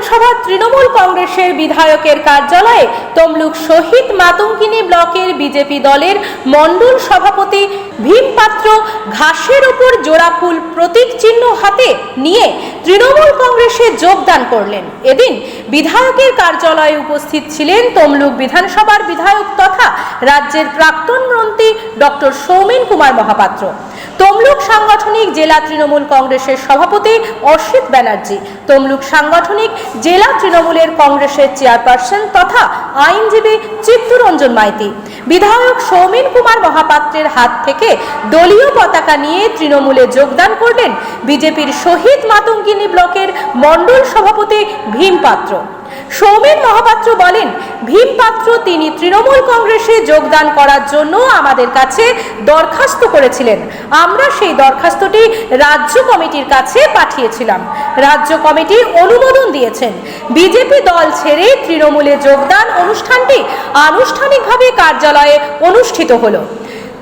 বিধানসভা তৃণমূল কংগ্রেসের বিধায়কের কার্যালয়ে তমলুক শহীদ মাতঙ্গিনী ব্লকের বিজেপি দলের মণ্ডল সভাপতি ভীম পাত্র ঘাসের ওপর জোড়া ফুল প্রতীক চিহ্ন হাতে নিয়ে তৃণমূল কংগ্রেসে যোগদান করলেন। এদিন বিধায়কের কার্যালয়ে উপস্থিত ছিলেন তমলুক বিধানসভার বিধায়ক তথা রাজ্যের প্রাক্তন মন্ত্রী ডক্টর সৌমেন কুমার মহাপাত্র। তমলুক সাংগঠনিক জেলা তৃণমূল কংগ্রেসের সভাপতি অসিত ব্যানার্জি, তমলুক সাংগঠনিক জেলা তৃণমূলের কংগ্রেসের চেয়ারপারসন তথা আইনজীবী চিত্তরঞ্জন মাইতি। বিধায়ক সৌমেন কুমার মহাপাত্রের হাত থেকে দলীয় পতাকা নিয়ে তৃণমূলে যোগদান করলেন বিজেপির শহীদ মাতঙ্গিনী ব্লকের মণ্ডল সভাপতি ভীম পাত্র। সৌমেন মহাপাত্র বলেন, ভীম পাত্র তিনি তৃণমূল কংগ্রেসে যোগদান করার জন্য আমাদের কাছে দরখাস্ত করেছিলেন। আমরা সেই দরখাস্তটি রাজ্য কমিটির কাছে পাঠিয়েছিলাম। রাজ্য কমিটি অনুমোদন দিয়েছেন। বিজেপি দল ছেড়ে তৃণমূলে যোগদান অনুষ্ঠানটি আনুষ্ঠানিকভাবে কার্যালয়ে অনুষ্ঠিত হলো।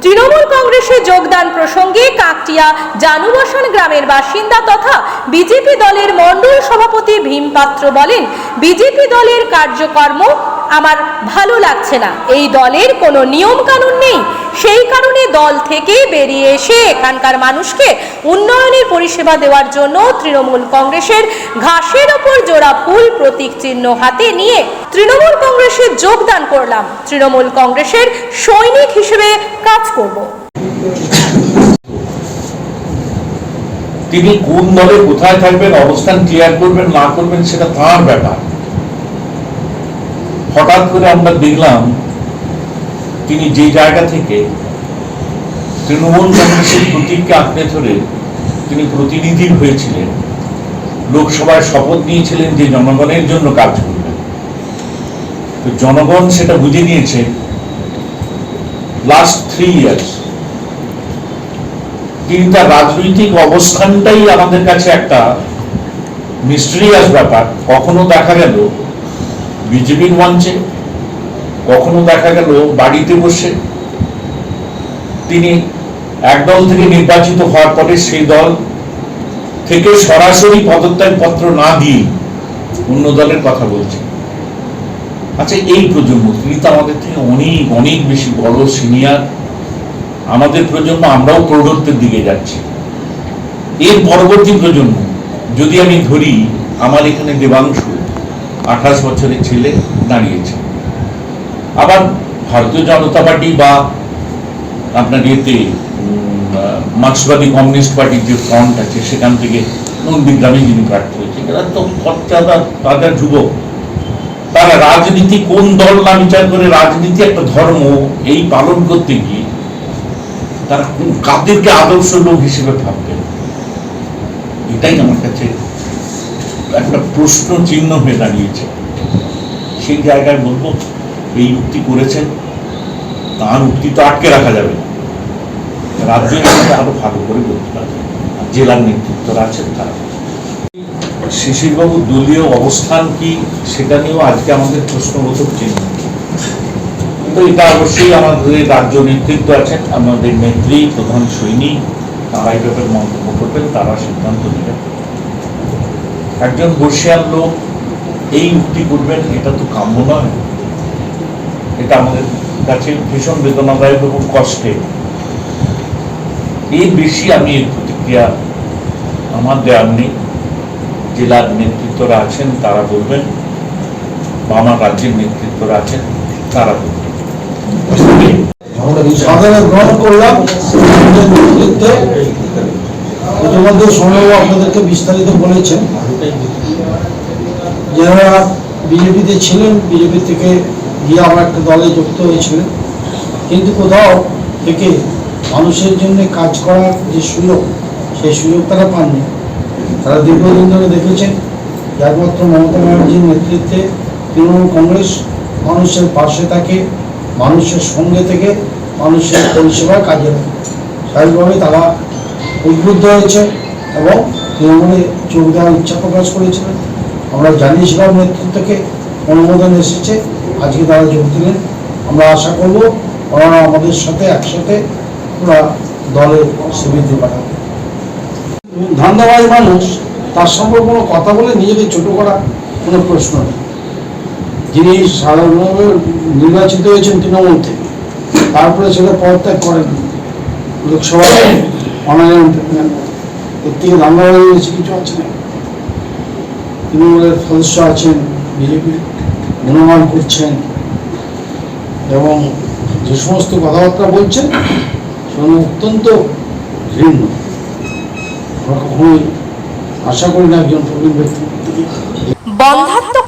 তৃণমূল কংগ্রেসে যোগদান প্রসঙ্গে কাকটিয়া জানুবাসন গ্রামের বাসিন্দা তথা বিজেপি দলের মণ্ডল সভাপতি ভীম পাত্র বলেন, বিজেপি দলের কার্যকর্ম আমার ভালো লাগছে না। এই দলের কোনো নিয়ম কানুন নেই। সেই কারণে দল থেকে বেরিয়ে এসে এখানকার মানুষকে উন্নয়নের পরিষেবা দেওয়ার জন্য তৃণমূল কংগ্রেসের ঘাসের ওপর জোড়া ফুল প্রতীক চিহ্ন হাতে নিয়ে তৃণমূল কংগ্রেসে যোগদান করলাম। তৃণমূল কংগ্রেসের সৈনিক হিসেবে কাজ করব। তিনি কোন দলে কোথায় থাকবেন, অবস্থান ক্লিয়ার করবেন, না করবেন, সেটা তার ব্যাপার। হঠাৎ করে আমরা দেখলাম তিনি যে জায়গা থেকে তৃণমূল কংগ্রেসের প্রতীককে আঁকড়ে ধরে তিনি প্রতিনিধি হয়েছিলেন। লোকসভায় শপথ নিয়েছিলেন যে জনগণের জন্য কাজ করবেন। তো জনগণ সেটা বুঝে নিয়েছে। লাস্ট থ্রি ইয়ার্স তিনি তার রাজনৈতিক অবস্থানটাই আমাদের কাছে একটা মিস্ট্রিয়াস ব্যাপার। কখনো দেখা গেল বিজেপির মঞ্চে কখনো দেখা গেল বাড়িতে বসে। তিনি এক দল থেকে নির্বাচিত হওয়ার পরে সেই দল থেকে সরাসরি পদত্যাগ পত্র না দিয়ে অন্য দলের কথা বলছেন। আচ্ছা এই প্রজন্ম, তিনি তো আমাদের থেকে অনেক অনেক বেশি বড় সিনিয়র। আমাদের প্রজন্ম, আমরাও প্রৌঢ়ত্বের দিকে যাচ্ছি। এর পরবর্তী প্রজন্ম, যদি আমি ধরি, আমার এখানে দেবাংশু আঠাশ বছরের ছেলে দাঁড়িয়েছে। আবার ভারতীয় জনতা পার্টি বা আপনার ইয়েতে মার্ক্সবাদী কমিউনিস্ট পার্টির যে ফ্রন্ট আছে, সেখান থেকে নন্দীগ্রামে যিনি প্রার্থী হয়েছে এরা তো খরচাদা, তাজা যুবক। তারা রাজনীতি কোন দল না বিচার করে রাজনীতি একটা ধর্ম, এই পালন করতে গিয়ে তারা কাদেরকে আদর্শ লোক হিসেবে ভাববেন? এটাই আমার কাছে একটা প্রশ্ন চিহ্ন হয়ে দাঁড়িয়েছে। সেই জায়গায় বলব এই উক্তি করেছেন, তার উক্তি তো আটকে রাখা যাবে আরও ভালো করে বলতে পারবে। জেলার নেতৃত্বরা আছেন তারা। শিশিরবাবুর দলীয় অবস্থান কি, সেটা নিয়েও আজকে আমাদের প্রশ্নবোধক চিহ্ন তো এটা অবশ্যই আমাদের রাজ্য নেতৃত্ব আছেন, আমাদের নেত্রী, প্রধান সৈনিক, তারা এই ব্যাপারে মন্তব্য করবেন, তারা সিদ্ধান্ত নেবেন। একজন বর্ষিয়ান লোক, এই উক্তি করবেন, এটা তো কাম্য নয়। এটা আমাদের কাছে ভীষণ বেদনাদায়ক এবং কষ্টে। এর বেশি আমি এর প্রতিক্রিয়া আমার দেওয়ার নেই। জেলার নেতৃত্বরা আছেন, তারা বলবেন। বা আমার রাজ্যের নেতৃত্বরা আছেন, তারা বলবেন। সাধারণ গ্রহণ করলাম ইতিমধ্যে আপনাদেরকে বিস্তারিত বলেছেন। যারা বিজেপিতে ছিলেন, বিজেপি থেকে গিয়ে আমার একটা দলে যুক্ত হয়েছিলেন। কিন্তু কোথাও থেকে মানুষের জন্য কাজ করার যে সুযোগ, সেই সুযোগ তারা পাননি। তারা দীর্ঘদিন ধরে দেখেছেন, একমাত্র মমতা ব্যানার্জির নেতৃত্বে তৃণমূল কংগ্রেস মানুষের পাশে থাকে, মানুষের সঙ্গে থেকে মানুষের পরিষেবা কাজে লাগে। স্বাভাবিকভাবে তারা উদ্বুদ্ধ হয়েছে এবং তৃণমূলে যোগ দেওয়ার ইচ্ছা প্রকাশ করেছিলেন। আমরা জানিয়েছিলাম নেতৃত্বকে অনুমোদন এসেছে। আজকে তারা যোগ দিলেন। আমরা আশা করব ওনারা আমাদের সাথে একসাথে ওরা দলের শিবিরতে পাঠাবে ধান্দাবাজ মানুষ, তার সঙ্গে কোনো কথা বলে নিজেকে ছোট করা কোনো প্রশ্ন নেই। যিনি সাধারণভাবে নির্বাচিত হয়েছেন তৃণমূল থেকে, তারপরে সেটা পদত্যাগ করেন লোকসভা মনোনয়ন থেকে দাঙ্গাবাজি কিছু আছে না? তৃণমূলের সদস্য আছেন, বিজেপি গুণমান করছেন, এবং যে সমস্ত কথাবার্তা বলছেন, সেগুলো অত্যন্ত ঘৃণ্য। আমরা কখনোই আশা করি না একজন প্রবীণ ব্যক্তি। থেকে বন্ধাত্ম কোনো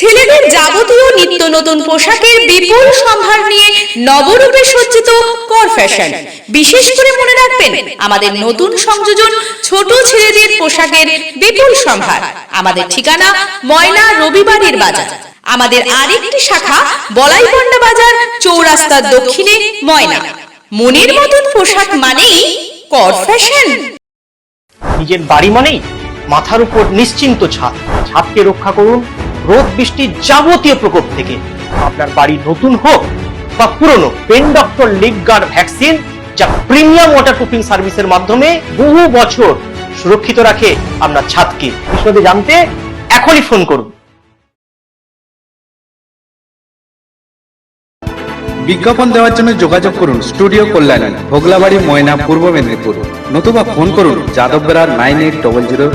ছেলেদের যাবতীয় নিত্য নতুন পোশাকের বিপুল সম্ভার নিয়ে নবরূপে সজ্জিত কর ফ্যাশন বিশেষ করে মনে রাখবেন, আমাদের নতুন সংযোজন ছোট ছেলেদের পোশাকের বিপুল সম্ভার। আমাদের ঠিকানা ময়না রবিবারের বাজার। আমাদের আরেকটি শাখা বলাইপন্ডা বাজার, চৌরাস্তার দক্ষিণে ময়না। মনের মতন পোশাক মানেই কর ফ্যাশন নিজের বাড়ি মানেই মাথার উপর নিশ্চিন্ত ছাদ। ছাদকে রক্ষা করুন রোদ বৃষ্টির যাবতীয় প্রকোপ থেকে। আপনার বাড়ি নতুন হোক বা পুরনো, pen doctor leak guard vaccine, যা প্রিমিয়াম ওয়াটার প্রুফিং সার্ভিসের মাধ্যমে বহু বছর সুরক্ষিত রাখে আপনার ছাদকে। বিশদে জানতে এখনই ফোন করুন। বিজ্ঞাপন দেওয়ার জন্য যোগাযোগ করুন স্টুডিও কল্যাণী, ভোগলাবাড়ি, ময়না, পূর্ব মেদিনীপুর। নতুবা ফোন করুন Yadav Bera nine eight double zero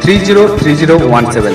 three zero three zero one seven